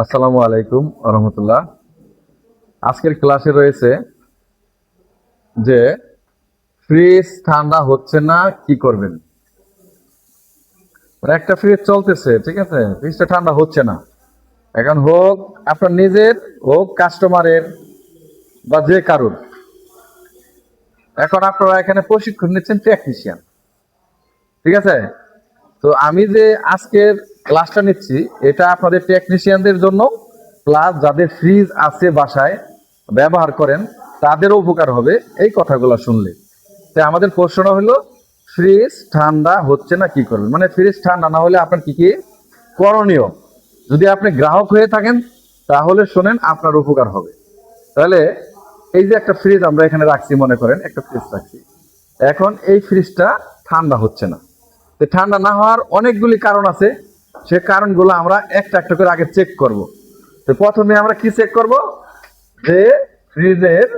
আসসালামু আলাইকুম রহমতুল্লাহ। আজকের ক্লাসে রয়েছে যে ফ্রিজ ঠান্ডা হচ্ছে না, কি করবেন? মানে একটা ফ্রিজ চলতেছে, ঠিক আছে? ফ্রিজটা ঠান্ডা হচ্ছে না। এখন হোক আপনার নিজের, হোক কাস্টমারের বা যে কারোর। এখন আপনারা এখানে প্রশিক্ষণ নিচ্ছেন টেকনিশিয়ান ঠিক আছে? তো আমি যে আজকের ক্লাসটা নিচ্ছি। এটা আপনাদের টেকনিশিয়ানদের জন্য। প্লাস যাদের ফ্রিজ আছে বাসায়, ব্যবহার করেন, তাদেরও উপকার হবে এই কথাগুলো শুনলে। তো আমাদের প্রশ্নটা হলো ফ্রিজ ঠান্ডা হচ্ছে না কি করবেন? মানে ফ্রিজ ঠান্ডা না হলে আপনার কি কি করণীয়? যদি আপনি গ্রাহক হয়ে থাকেন, তাহলে শোনেন আপনার উপকার হবে। তাহলে এই যে একটা ফ্রিজ আমরা এখানে রাখছি, মনে করেন, একটা ফ্রিজ রাখছি। এখন এই ফ্রিজটা ঠান্ডা হচ্ছে না। তো ঠান্ডা না হওয়ার অনেকগুলি কারণ আছে। সে কারণগুলো আমরা একটা একটা করে আগে চেক করব। তো প্রথমে আমরা কি চেক করব? যে ফ্রিজের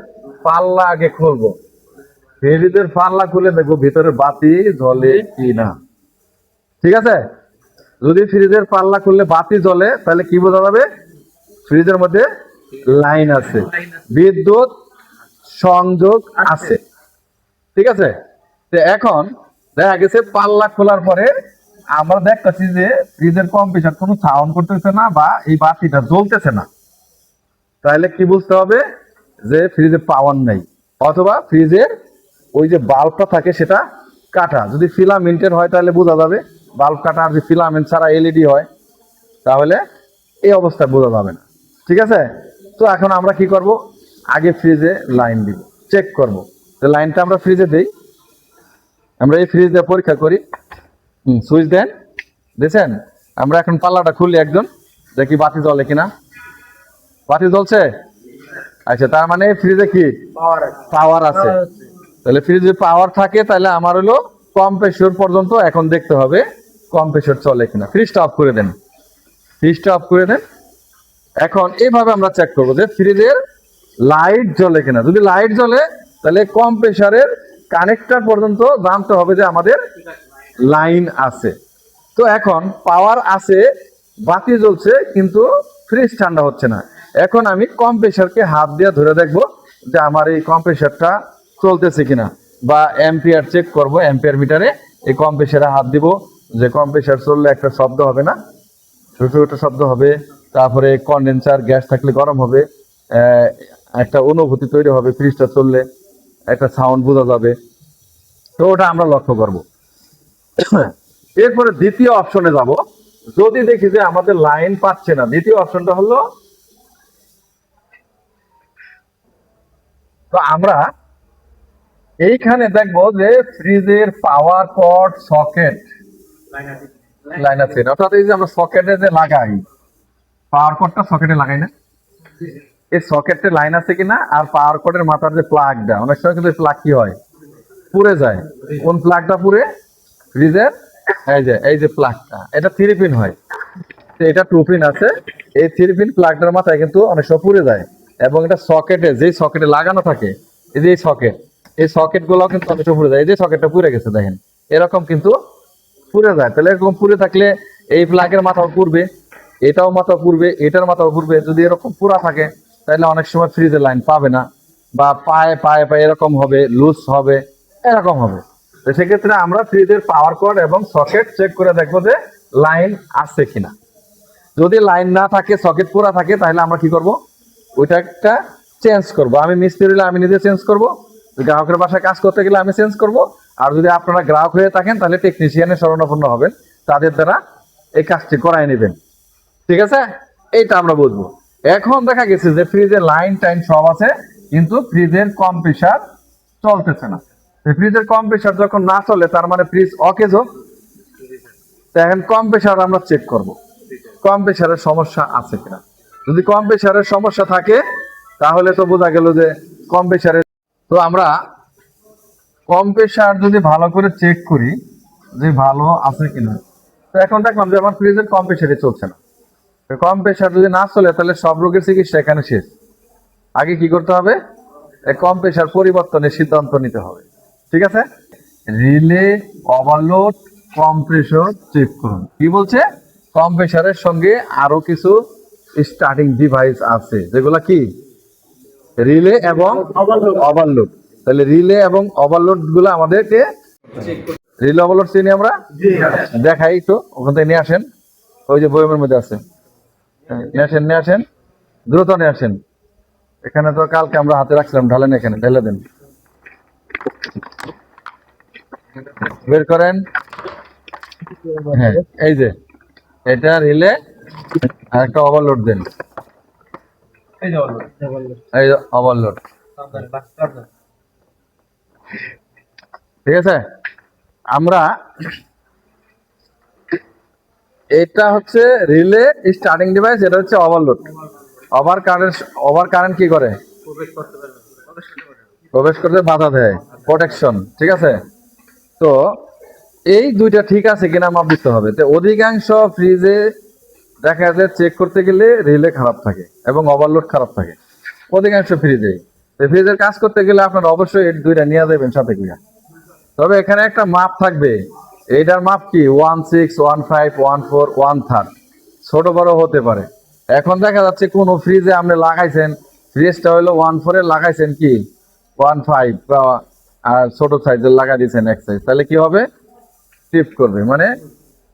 পাল্লা আগে খুলবো। ফ্রিজের পাল্লা খুলে দেখব ভিতরে বাতি জ্বলে কি না ঠিক আছে? যদি ফ্রিজের পাল্লা খুললে বাতি জ্বলে, তাহলে কি বোঝা যাবে? ফ্রিজের মধ্যে লাইন আছে। বিদ্যুৎ সংযোগ আছে। ঠিক আছে? এখন দেখা গেছে পাল্লা খোলার পরে আমরা দেখতেছি যে ফ্রিজের কম্পিউটার কোনো সাউন্ড করতেছে না বা এই বাতিটা জ্বলতেছে না। তাহলে কি বুঝতে হবে? যে ফ্রিজে পাওয়ার নেই। অথবা ফ্রিজের ওই যে বাল্বটা থাকে সেটা কাটা। যদি ফিলামেন্টের হয় তাহলে বোঝা যাবে। বাল্ব কাটা আর যদি ফিলামেন্ট ছাড়া এলইডি হয়, তাহলে এই অবস্থায় বোঝা যাবে না। ঠিক আছে? তো এখন আমরা কি করব? আগে ফ্রিজে লাইন দিব। চেক করব। তো লাইনটা আমরা ফ্রিজে দেই। আমরা এই ফ্রিজ দিয়ে পরীক্ষা করি। হুম সুইচ দেন। দেখছেন? আমরা এখন পাল্লাটা খুলি একজন দেখি বাতি জ্বলে কিনা। বাতি জ্বলছে? আচ্ছা তার মানে ফ্রিজে কি? পাওয়ার আছে। তাহলে ফ্রিজে পাওয়ার থাকে তাহলে আমার হলো কম্প্রেসর পর্যন্ত এখন দেখতে হবে কম্প্রেসর চলে কিনা। ফ্রিজটা অফ করে দেন। ফ্রিজটা অফ করে দেন। এখন এইভাবে আমরা চেক করব যে ফ্রিজের লাইট জ্বলে কিনা। যদি লাইট জ্বলে তাহলে কম্প্রেসারের কানেক্টর পর্যন্ত জানতে হবে যে আমাদের লাইন আছে। তো এখন পাওয়ার আছে, বাতি জ্বলছে, কিন্তু ফ্রিজ ঠান্ডা হচ্ছে না। এখন আমি কম্প্রেসারকে হাত দিয়ে ধরে দেখব যে আমার এই কম্প্রেসারটা চলতেছে কিনা বা অ্যাম্পিয়ার চেক করব অ্যাম্পিয়ার মিটারে এই কম্প্রেসারে হাত দিব, যে কম্প্রেসার চললে একটা শব্দ হবে না। ছোট ছোট শব্দ হবে, তারপরে কন্ডেন্সার গ্যাস থাকলে গরম হবে একটা অনুভূতি তৈরি হবে ফ্রিজটা চললে, একটা সাউন্ড বোঝা যাবে। তো ওটা আমরা লক্ষ্য করব। এরপরে দ্বিতীয় অপশনে যাব। যদি দেখি যে আমাদের লাইন পাচ্ছে না, দ্বিতীয় অপশনটা হলো, তো আমরা এইখানে দেখব যে ফ্রিজের পাওয়ার কট সকেট লাইন আছে। অর্থাৎ এই যে আমরা সকেটে যে লাগাই পাওয়ার কটটা সকেটে লাগাই না? এই সকেটে লাইন আছে কিনা আর পাওয়ার কটের মাথার যে প্লাগটা অনেক সময় কিন্তু প্লাগ কি হয়? পুড়ে যায়। কোন প্লাগটা পুড়ে? ফ্রিজের এই যে এই যে প্লাগটা এটা থ্রি পিন হয়। তো এটা টু পিন আছে। এই থ্রি পিন প্লাগটার মাথায় কিন্তু অনেক সময় পুড়ে যায়। এবং এটা সকেটে যেই সকেটে লাগানো থাকে, এই যে সকেট এই সকেটগুলো কিন্তু অনেক সময় পুড়ে যায়। এই যে সকেটটা পুড়ে গেছে, দেখেন, এরকম কিন্তু পুড়ে যায়। তাহলে এরকম পুড়ে থাকলে এই প্লাগের মাথাও পুড়বে, এটাও মাথা পুড়বে, এটার মাথাও পুড়বে। যদি এরকম পুরা থাকে, তাহলে অনেক সময় ফ্রিজের লাইন পাবে না। বা পায়ে পায়ে পায়ে এরকম হবে লুজ হবে, এরকম হবে। তো সেক্ষেত্রে আমরা ফ্রিজের পাওয়ার কর্ড এবং সকেট চেক করে দেখব যে লাইন আছে কিনা। যদি লাইন না থাকে সকেট পুরা থাকে, তাহলে আমরা কি করব? ওইটা একটা চেঞ্জ করব। আমি মিস্ত্রি হলে আমি নিজে চেঞ্জ করব। গ্রাহকের বাসায় কাজ করতে গেলে আমি চেঞ্জ করব। আর যদি আপনারা গ্রাহক হয়ে থাকেন, তাহলে টেকনিশিয়ানের শরণাপন্ন হবেন। তাদের দ্বারা এই কাজটি করাই নেবেন। ঠিক আছে? এইটা আমরা বুঝব। এখন দেখা গেছে যে ফ্রিজের লাইন টাইন সব আছে, কিন্তু ফ্রিজের কম্প্রেসার চলতেছে না। ফ্রিজের কম্প্রেসার যখন না চলে, তার মানে ফ্রিজ অকেজো এখন কম্প্রেসার আমরা চেক করব। কম্প্রেসারের সমস্যা আছে কিনা? যদি কম্প্রেসারের সমস্যা থাকে, তাহলে তো বোঝা গেল যে কম কম্প্রেসারের তো আমরা কম্প্রেসার যদি ভালো করে চেক করি, যে ভালো আছে কিনা। তো এখন দেখলাম যে আমার ফ্রিজের কম্প্রেসারই চলছে না। কম্প্রেসার যদি না চলে, তাহলে সব রোগের চিকিৎসা এখানে শেষ। আগে কি করতে হবে? কম্প্রেসার পরিবর্তনের সিদ্ধান্ত নিতে হবে। ঠিক আছে? রিলে ওভারলোড কম্প্রেসর চেক করুন। কি বলছে? কম্প্রেসারের সঙ্গে আরও কিছু স্টার্টিং ডিভাইস আছে। যেগুলা কি? রিলে এবং ওভারলোড তাহলে রিলে এবং ওভারলোডগুলো আমাদেরকে রিলে ওভারলোড চিনি আমরা? দেখাই তো ওখান থেকে নিয়ে আসেন। ওই যে বইমের মধ্যে আছে। হ্যাঁ, নিয়ে আসেন নিয়ে আসেন। দ্রুত নিয়ে আসেন। এখানে তো কালকে আমরা হাতে রাখছিলাম ঢালেন এখানে ঢেলে দেন। বের করেন। হ্যাঁ এই যে এটা রিলে আর একটা ওভারলোড দেন। এই যে ওভারলোড ঠিক আছে? আমরা এটা হচ্ছে রিলে স্টার্টিং ডিভাইস এটা হচ্ছে overload over current over current কি করে? প্রবেশ করতে বাধা দেয়। প্রোটেকশন ঠিক আছে? তো এই দুইটা ঠিক আছে কিনা মাপ দিতে হবে। তো অধিকাংশ ফ্রিজে দেখা যায় চেক করতে গেলে রিলে খারাপ থাকে এবং ওভারলোড খারাপ থাকে। অধিকাংশ ফ্রিজে ফ্রিজের কাজ করতে গেলে আপনার অবশ্যই এই দুইটা নিয়ে দেবেন সাথে গিয়া। তবে এখানে একটা মাপ থাকবে। এইটার মাপ কি? One six one five one four one third ছোট বড় হতে পারে। এখন দেখা যাচ্ছে কোন ফ্রিজে আপনি লাগাইছেন। ফ্রিজটা হলো ওয়ান ফোরে লাগাইছেন কি? ওয়ান ফাইভ বা আর ছোট সাইজের লাগা দিয়েছেন এক সাইজ তাহলে কি হবে? টিপ করবে। মানে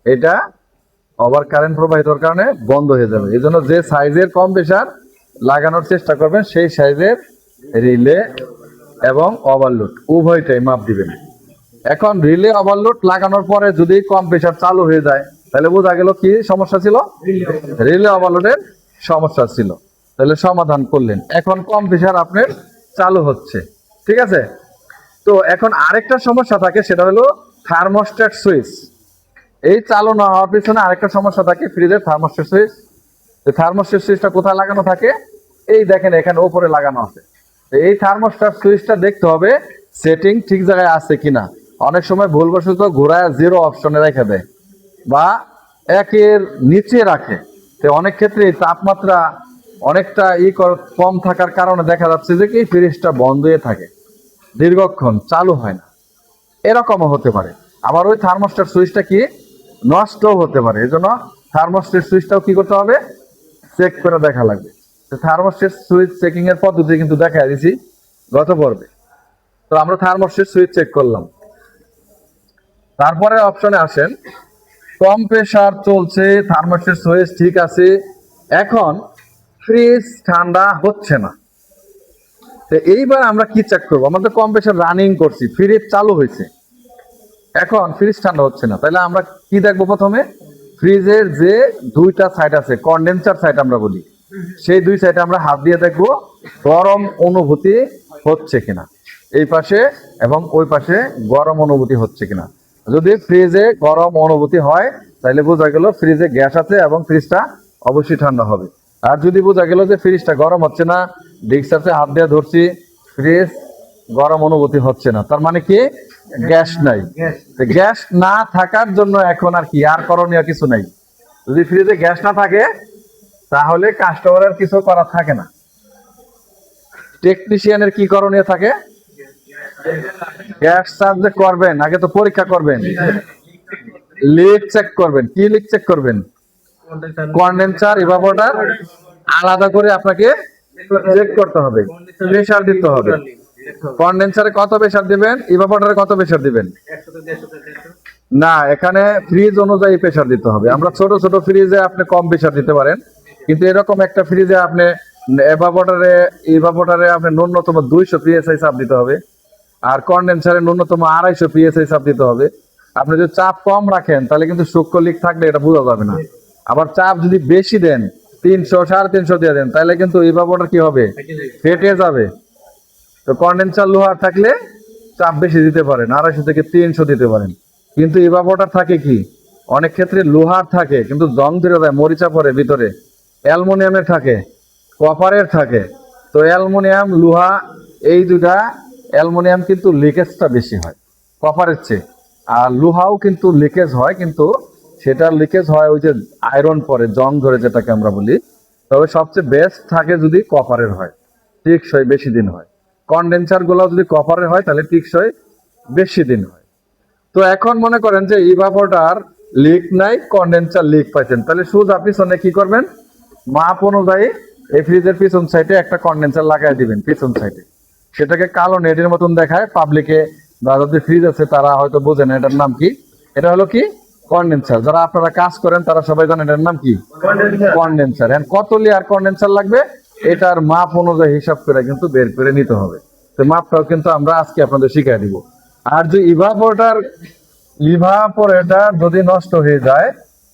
এটা ওভার কারেন্ট প্রবাহিত হওয়ার কারণে বন্ধ হয়ে যাবে। এই জন্য যে সাইজের কম প্রেশার লাগানোর চেষ্টা করবেন, সেই সাইজের রিলে এবং ওভারলোড উভয়টাই মাপ দিবেন। এখন রিলে ওভারলোড লাগানোর পরে যদি কম প্রেশার চালু হয়ে যায়, তাহলে বোঝা গেল কি সমস্যা ছিল? রিলে ওভারলোডের সমস্যা ছিল। তাহলে সমাধান করলেন। এখন কম প্রেশার আপনার চালু হচ্ছে। ঠিক আছে? তো এখন আরেকটা সমস্যা থাকে, সেটা হলো থার্মোস্ট্যাট সুইচ এই চালু না হওয়ার পিছনে আরেকটা সমস্যা থাকে ফ্রিজের থার্মোস্ট্যাট সুইচ থার্মোস্ট্যাট সুইচটা কোথায় লাগানো থাকে? এই দেখেন এখানে ওপরে লাগানো আছে। এই থার্মোস্ট্যাট সুইচটা দেখতে হবে সেটিং ঠিক জায়গায় আছে কিনা। অনেক সময় ভুলবশত ঘোরায় জিরো অপশনে রেখে দেয় বা একের নিচে রাখে। তো অনেক ক্ষেত্রে তাপমাত্রা অনেকটা ই কম থাকার কারণে দেখা যাচ্ছে যে কি ফ্রিজটা বন্ধ হয়ে থাকে। দীর্ঘক্ষণ চালু হয় না। এরকমও হতে পারে। আবার ওই থার্মোস্ট্যাট সুইচটা কি? নষ্টও হতে পারে। এই জন্য থার্মোস্ট্যাট সুইচটাও কি করতে হবে? চেক করে দেখা লাগবে। থার্মোস্ট্যাট সুইচ চেকিং এর পদ্ধতি কিন্তু দেখা দিয়েছি গত পর্বে। তো আমরা থার্মোস্ট্যাট সুইচ চেক করলাম। তারপরে অপশনে আসেন কম প্রেশার চলছে, থার্মোস্ট্যাট সুইচ ঠিক আছে, এখন ফ্রিজ ঠান্ডা হচ্ছে না। তো এইবার আমরা কি চেক করব? আমাদের কম প্রেশার রানিং করছি ফ্রিজ চালু হয়েছে। এখন ফ্রিজ ঠান্ডা হচ্ছে না। তাহলে আমরা কি দেখব প্রথমে? ফ্রিজের যে দুইটা সাইড আছে কন্ডেন্সার সাইড আমরা বলি, সেই দুই সাইডে আমরা হাত দিয়ে দেখব গরম অনুভূতি হচ্ছে কিনা। এই পাশে এবং ওই পাশে গরম অনুভূতি হচ্ছে কিনা। যদি ফ্রিজে গরম অনুভূতি হয়, তাহলে বোঝা গেল ফ্রিজে গ্যাস আছে এবং ফ্রিজটা অবশ্যই ঠান্ডা হবে। আর যদি বোঝা গেল যে ফ্রিজটা গরম হচ্ছে না ডিক্স আছে হাত দিয়ে ধরছি ফ্রিজ গরম অনুভূতি হচ্ছে না। তার মানে কি? গ্যাস নাই। গ্যাস না থাকার জন্য এখন আর কি আর করণীয় কিছু নাই। যদি ফ্রিজে গ্যাস না থাকে তাহলে কাস্টমারের কিছু করা থাকে না। টেকনিশিয়ানের কি করণীয় থাকে? গ্যাস চার্জ যে করবেন আগে তো পরীক্ষা করবেন। লিক চেক করবেন। কি লিক চেক করবেন? কন্ডেন্সার ইভাপোরেটর আলাদা করে আপনাকে চেক করতে হবে। প্রেসার দিতে হবে। কন্ডেন্সারে কত প্রেসার দিবেন? ইভাপোরেটরে কত প্রেসার দিবেন? না, এখানে ফ্রিজ অনুযায়ী প্রেসার দিতে হবে। আমরা ছোট ছোট ফ্রিজে আপনি কম প্রেসার দিতে পারেন। কিন্তু এরকম একটা ফ্রিজে আপনি এভাপোরেটরে ইভাপোরেটরে আপনি ন্যূনতম দুইশো পিএসআই চাপ দিতে হবে। আর কন্ডেন্সারে ন্যূনতম আড়াইশো পিএসআই চাপ দিতে হবে। আপনি যদি চাপ কম রাখেন, তাহলে কিন্তু সূক্ষ্ম লিক থাকলে এটা বোঝা যাবে না। আবার চাপ যদি বেশি দেন তিনশো সাড়ে তিনশো দিয়ে দেন। তাহলে কিন্তু ইভাপোরেটর কি হবে? ফেটে যাবে। তো কন্ডেন্সার লোহার থাকলে চাপ বেশি দিতে পারেন আড়াইশো থেকে তিনশো দিতে পারেন। কিন্তু ইভাপোরেটর থাকে কি? অনেক ক্ষেত্রে লোহার থাকে কিন্তু জং ধরে দেয় মরিচা পরে ভিতরে। অ্যালমোনিয়ামের থাকে কপারের থাকে। তো অ্যালমোনিয়াম লোহা এই দুটা অ্যালমোনিয়াম কিন্তু লিকেজটা বেশি হয় কপারের চেয়ে। আর লোহাও কিন্তু লিকেজ হয় কিন্তু সেটা লিকেজ হয় ওই যে আয়রন পরে, জং ধরে যেটাকে আমরা বলি। তবে সবচেয়ে বেস্ট থাকে যদি কপারের হয়, টিকসই বেশি দিন হয়। কন্ডেন্সারগুলো যদি কপারের হয়, তাহলে টিকসই বেশি দিন হয়। তো এখন মনে করেন যে ইভাপোর্টার লিক নাই কন্ডেন্সার লিক পাইছেন। তাহলে সুজ শোনে কি করবেন? মাপ অনুযায়ী এই ফ্রিজের পিছন সাইডে একটা কন্ডেন্সার লাগাই দিবেন, পিছন সাইডে সেটাকে কালো নেটের মতন দেখায় পাবলিকে বা যাদের ফ্রিজ আছে, তারা হয়তো বোঝেন এটার নাম কি। এটা হলো কি? কন্ডেন্সার যারা আপনারা কাজ করেন তারা সবাই জানেন এটার নাম কি? কন্ডেন্সার হ্যাঁ কত লেয়ার কন্ডেন্সার লাগবে? এটার মাপ অনুযায়ী হিসাব করে কিন্তু বের করে নিতে হবে। তো মাপটাও কিন্তু আমরা আজকে আপনাদের শিখিয়ে দিব। আর যে ইভাপোরেটার ইভাপোরেটার যদি নষ্ট হয়ে যায়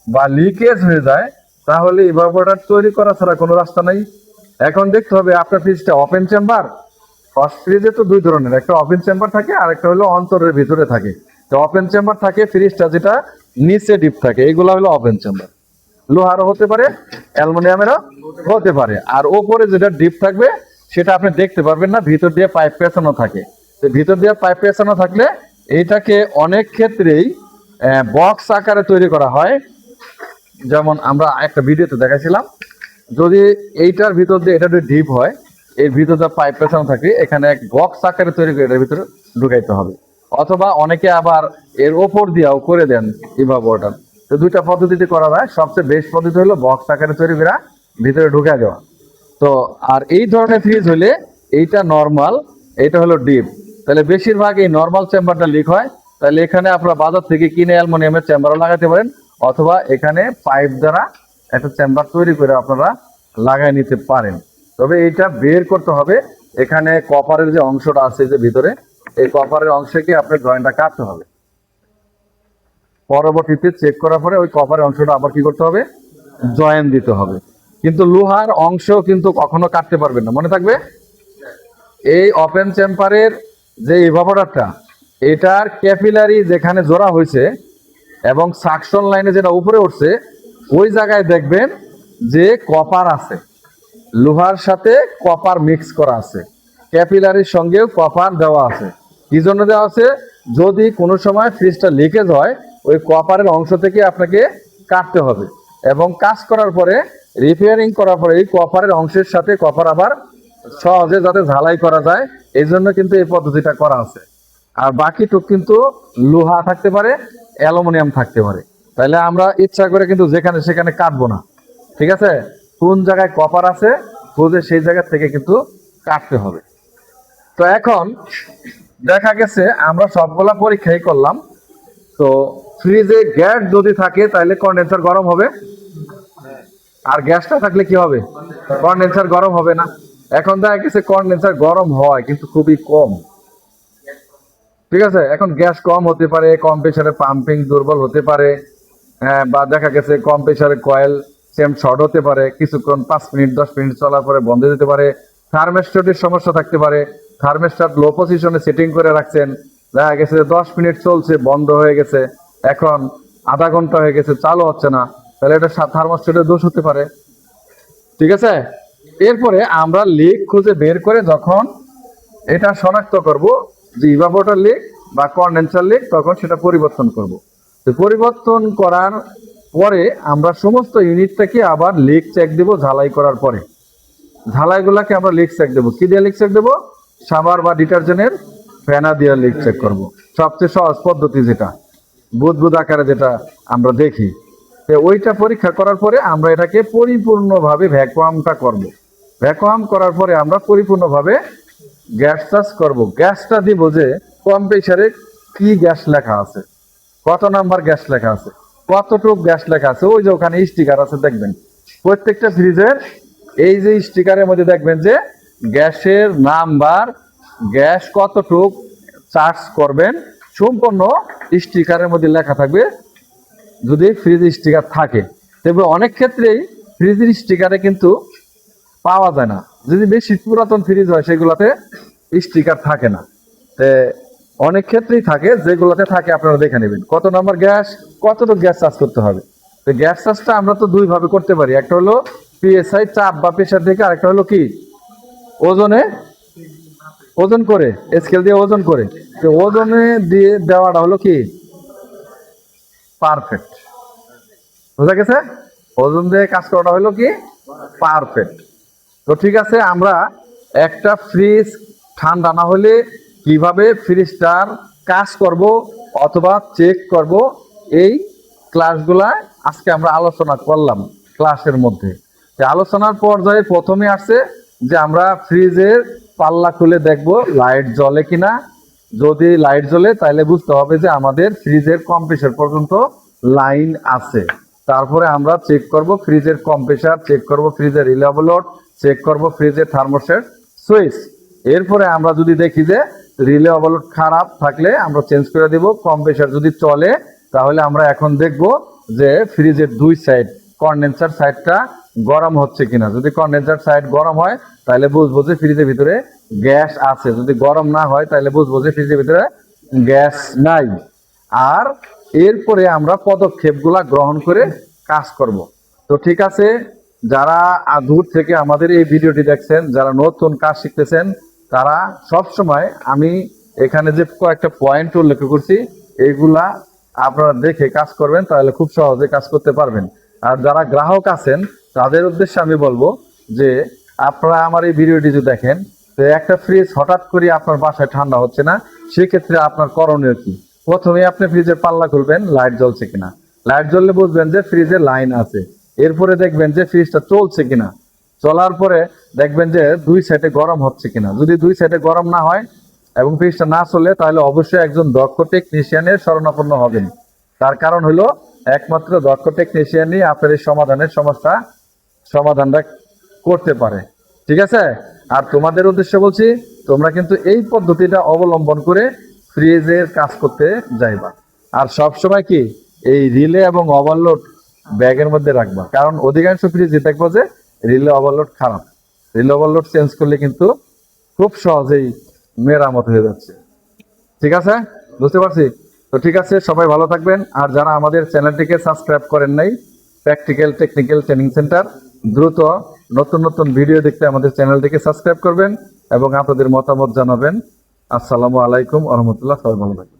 বা লিকেজ হয়ে যায় তাহলে ইভাপোরেটার তৈরি করা ছাড়া কোনো রাস্তা নাই। এখন দেখতে হবে আপনার ফ্রিজটা ওপেন চেম্বার ফার্স্ট ফ্রিজে তো দুই ধরনের একটা ওপেন চেম্বার থাকে আর একটা হলো অন্তরের ভিতরে থাকে। তো ওপেন চেম্বার থাকে ফ্রিজটা যেটা নিচে ডিপ থাকে, এগুলো হলো ওপেন চেম্বার লোহারও হতে পারে, অ্যালুমিনিয়ামেরও হতে পারে। আর ওপরে যেটা ডিপ থাকবে, সেটা আপনি দেখতে পারবেন না, ভিতর দিয়ে পাইপ পেঁচানো থাকে। তো ভিতর দিয়ে পাইপ পেঁচানো থাকলে এইটাকে অনেক ক্ষেত্রেই বক্স আকারে তৈরি করা হয়। যেমন আমরা একটা ভিডিওতে দেখাছিলাম যদি এইটার ভিতর দিয়ে এটা ডিপ হয়, এর ভিতর দিয়ে পাইপ পেছানো থাকে এখানে এক বক্স আকারে তৈরি করে এটার ভিতরে ঢুকাইতে হবে। অথবা অনেকে আবার এর ওপর দিয়েও করে দেন ইভাবোটার তো দুইটা পদ্ধতিতে করা যায়। সবচেয়ে বেস্ট পদ্ধতি হলো বক্স আকারে তৈরি করে, ভিতরে ঢুকে দেওয়া। তো আর এই ধরনের ফ্রিজ হলে এইটা নর্মাল এইটা হলো ডিপ তাহলে বেশিরভাগ এই নর্মাল চেম্বারটা লিক হয়। তাহলে এখানে আপনারা বাজার থেকে কিনে অ্যালমোনিয়ামের চেম্বারও লাগাতে পারেন, অথবা এখানে পাইপ দ্বারা একটা চেম্বার তৈরি করে আপনারা লাগাই নিতে পারেন। তবে এইটা বের করতে হবে। এখানে কপারের যে অংশটা আছে যে ভিতরে এই কপারের অংশকে আপনার জয়েন্টটা কাটতে হবে। পরবর্তীতে চেক করার পরে ওই কপারের অংশটা আবার কি করতে হবে? জয়েন দিতে হবে। কিন্তু লোহার অংশ কিন্তু কখনো কাটতে পারবেন না। মনে থাকবে? এই ওপেন চেম্বারের যে ইভাপোরারটা এটার ক্যাপিলারি যেখানে জোড়া হয়েছে এবং সাকশন লাইনে যেটা উপরে উঠছে, ওই জায়গায় দেখবেন যে কপার আছে। লোহার সাথে কপার মিক্স করা আছে। ক্যাপিলারির সঙ্গেও কপার দেওয়া আছে। কি জন্য দেওয়া আছে? যদি কোনো সময় ফ্রিজটা লিকেজ হয়, ওই কপারের অংশ থেকে আপনাকে কাটতে হবে এবং কাজ করার পরে রিপেয়ারিং করার পরে এই কপারের অংশের সাথে কপার আবার সহজে যাতে ঝালাই করা যায়, এই জন্য কিন্তু এই পদ্ধতিটা করা আছে। আর বাকিটুক কিন্তু লোহা থাকতে পারে, অ্যালুমিনিয়াম থাকতে পারে। তাহলে আমরা ইচ্ছা করে কিন্তু যেখানে সেখানে কাটবো না। ঠিক আছে? কোন জায়গায় কপার আছে, খুঁজে সেই জায়গা থেকে কিন্তু কাটতে হবে। তো এখন দেখা গেছে আমরা সবগুলা পরীক্ষাই করলাম। তো ফ্রিজে গ্যাস যদি থাকে তাহলে কন্ডেন্সার গরম হবে। আর গ্যাসটা থাকলে কি হবে? কন্ডেন্সার গরম হবে না। এখন দেখা গেছে কন্ডেন্সার গরম হয় কিন্তু খুবই কম। ঠিক আছে? এখন গ্যাস কম হতে পারে কম প্রেসারে পাম্পিং দুর্বল হতে পারে। হ্যাঁ, বা দেখা গেছে কম প্রেসারে কয়েল সেম শর্ট হতে পারে। কিছুক্ষণ পাঁচ মিনিট দশ মিনিট চলার পরে বন্ধ দিতে পারে। থার্মেস্টটের সমস্যা থাকতে পারে। থার্মেস্টার লো পজিশনে সেটিং করে রাখছেন। দেখা গেছে যে দশ মিনিট চলছে, বন্ধ হয়ে গেছে। এখন আধা ঘণ্টা হয়ে গেছে, চালু হচ্ছে না। তাহলে এটা থার্মোস্টেটের দোষ হতে পারে। ঠিক আছে? এরপরে আমরা লিক খুঁজে বের করে যখন এটা শনাক্ত করব, যে ইভাপোটার লিক বা কন্ডেন্সার লিক তখন সেটা পরিবর্তন করব। তো পরিবর্তন করার পরে আমরা সমস্ত ইউনিটটাকে আবার লিক চেক দেব ঝালাই করার পরে। ঝালাইগুলাকে আমরা লিক চেক দেবো। কি দিয়ে লিক চেক দেবো? সাবার বা ডিটারজেন্টের ফেনা দিয়ে লিক চেক করব। সবচেয়ে সহজ পদ্ধতি যেটা, বুদবুদ আকারে যেটা আমরা দেখি। ওইটা পরীক্ষা করার পরে আমরা এটাকে পরিপূর্ণভাবে ভ্যাকুয়ামটা করব। ভ্যাকুয়াম করার পরে আমরা পরিপূর্ণভাবে গ্যাস চাষ করব। গ্যাসটা দিব যে কম প্রেসারে কি গ্যাস লেখা আছে, কত নাম্বার গ্যাস লেখা আছে, কতটুক গ্যাস লেখা আছে, ওই যে ওখানে স্টিকার আছে, দেখবেন। প্রত্যেকটা ফ্রিজের এই যে স্টিকারের মধ্যে দেখবেন যে গ্যাসের নাম্বার, গ্যাস কতটুক চার্জ করবেন, সম্পূর্ণ স্টিকারের মধ্যে লেখা থাকবে, যদি ফ্রিজ স্টিকার থাকে। তবে অনেক ক্ষেত্রেই ফ্রিজের স্টিকারে কিন্তু পাওয়া যায় না। যদি বেশি পুরাতন ফ্রিজ হয়, সেগুলোতে স্টিকার থাকে না। তে অনেক ক্ষেত্রেই থাকে, যেগুলোতে থাকে আপনারা দেখে নেবেন। কত নম্বর গ্যাস, কতটুকু গ্যাস চার্জ করতে হবে। তো গ্যাস চার্জটা আমরা তো দুইভাবে করতে পারি। একটা হলো পিএসআই চাপ বা প্রেশার থেকে, আরেকটা হলো কি? ওজনে? ওজন করে স্কেল দিয়ে ওজন করে। তো ওজনে দিয়ে দেওয়াটা হলো কি? পারফেক্ট বোঝা গেছে? ওজন দিয়ে কাজ করাটা হলো কি? পারফেক্ট তো ঠিক আছে, আমরা একটা ফ্রিজ ঠান্ডা না হলে কীভাবে ফ্রিজটার কাজ করব অথবা চেক করব, এই ক্লাসগুলা আজকে আমরা আলোচনা করলাম ক্লাসের মধ্যে। আলোচনার পর্যায়ে প্রথমে আসছে যে আমরা ফ্রিজের পাল্লা খুলে দেখব লাইট জ্বলে কিনা। যদি লাইট জ্বলে তাহলে বুঝতে হবে যে আমাদের ফ্রিজের কম্প্রেসার পর্যন্ত লাইন আছে। তারপরে আমরা চেক করব ফ্রিজের কম্প্রেসার চেক করব ফ্রিজের রিলেবলট চেক করব ফ্রিজের থার্মোস্টেট সুইচ এরপরে আমরা যদি দেখি যে রিলে অবলট খারাপ থাকলে আমরা চেঞ্জ করে দিব। কম্প্রেসার যদি চলে, তাহলে আমরা এখন দেখব যে ফ্রিজের দুই সাইড কন্ডেন্সার সাইডটা গরম হচ্ছে কিনা। যদি কন্ডেন্সার সাইড গরম হয়, তাহলে বুঝব যে ফ্রিজের ভিতরে গ্যাস আছে। যদি গরম না হয়, তাহলে বুঝব যে ফ্রিজের ভিতরে গ্যাস নাই। আর এরপরে আমরা পদক্ষেপগুলা গ্রহণ করে কাজ করব। তো ঠিক আছে, যারা দূর থেকে আমাদের এই ভিডিওটি দেখছেন, যারা নতুন কাজ শিখতেছেন, তারা সব সময় আমি এখানে যে কয়েকটা পয়েন্ট উল্লেখ করছি এইগুলা আপনারা দেখে কাজ করবেন, তাহলে খুব সহজে কাজ করতে পারবেন। আর যারা গ্রাহক আছেন, তাদের উদ্দেশ্যে আমি বলব যে আপনারা আমার এই ভিডিওটি যদি দেখেন, তো একটা ফ্রিজ হঠাৎ করে আপনার বাসায় ঠান্ডা হচ্ছে না, সেক্ষেত্রে আপনার করণীয় কি? প্রথমে আপনি ফ্রিজের পাল্লা খুলবেন লাইট জ্বলছে কিনা। লাইট জ্বললে বুঝবেন যে ফ্রিজে লাইন আছে। এরপরে দেখবেন যে ফ্রিজটা চলছে কিনা। চলার পরে দেখবেন যে দুই সাইডে গরম হচ্ছে কিনা। যদি দুই সাইডে গরম না হয় এবং ফ্রিজটা না চলে, তাহলে অবশ্যই একজন দক্ষ টেকনিশিয়ানের শরণাপন্ন হবেন। তার কারণ হলো একমাত্র দক্ষ টেকনিশিয়ানই আপনার এই সমাধানের সমস্যা সমাধানটা করতে পারে। ঠিক আছে? আর তোমাদের উদ্দেশ্যে বলছি, তোমরা কিন্তু এই পদ্ধতিটা অবলম্বন করে ফ্রিজের কাজ করতে যাইবা। আর সব সময় কি, এই রিলে এবং ওভারলোড ব্যাগের মধ্যে রাখবা। কারণ অধিকাংশ ফ্রিজে দেখব যে রিলে ওভারলোড খারাপ। রিলে ওভারলোড চেঞ্জ করলে কিন্তু খুব সহজেই মেরামত হয়ে যাচ্ছে। ঠিক আছে? বুঝতে পারছি? তো ঠিক আছে, সবাই ভালো থাকবেন। আর যারা আমাদের চ্যানেলটিকে সাবস্ক্রাইব করেন নাই, প্র্যাকটিক্যাল টেকনিক্যাল ট্রেনিং সেন্টার, দ্রুত নতুন নতুন ভিডিও দেখতে আমাদের চ্যানেলটিকে সাবস্ক্রাইব করবেন এবং আপনাদের মতামত জানাবেন। আসসালামু আলাইকুম আহমতুল্লাহ সবাই ভালো থাকবেন।